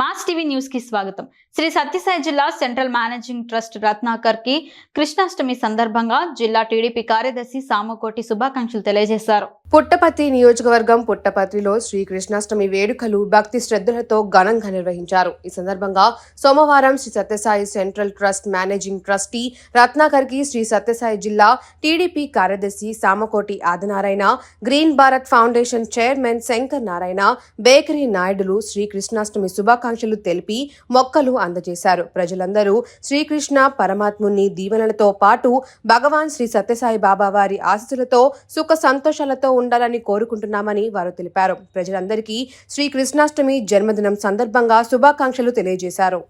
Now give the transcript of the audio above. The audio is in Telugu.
మాస్ టీవీ న్యూస్కి స్వాగతం. శ్రీ సత్యసాయి జిల్లా సెంట్రల్ మేనేజింగ్ ట్రస్ట్ రత్నాకర్కి కృష్ణాష్టమి సందర్భంగా జిల్లా టీడీపీ కార్యదర్శి సామకోటి శుభాకాంక్షలు తెలియజేశారు. పుట్టపత్తి నియోజకవర్గం పుట్టపత్రిలో శ్రీ కృష్ణాష్టమి వేడుకలు భక్తి శ్రద్ధలతో ఘనంగా నిర్వహించారు. ఈ సందర్భంగా సోమవారం Shri Sathyasai central trust managing trustee రత్నాకర్కి Shri Sathyasai జిల్లా టీడీపీ కార్యదర్శి Samakoti Adinarayana green Bharat foundation chairman Shankar Narayana bakery నాయుడులు శ్రీ కృష్ణాష్టమి శుభాకాంక్షలు తెలిపి మొక్కలు అందజేశారు. ప్రజలందరూ శ్రీకృష్ణ పరమాత్ముని దీవెనలతో పాటు భగవాన్ శ్రీ సత్యసాయి బాబా వారి ఆశీస్సులతో సుఖ సంతోషాలతో ఉండాలని కోరుకుంటున్నామని వారు తెలిపారు. ప్రజలందరికీ శ్రీ కృష్ణాష్టమి జన్మదినం సందర్భంగా శుభాకాంక్షలు తెలియజేశారు.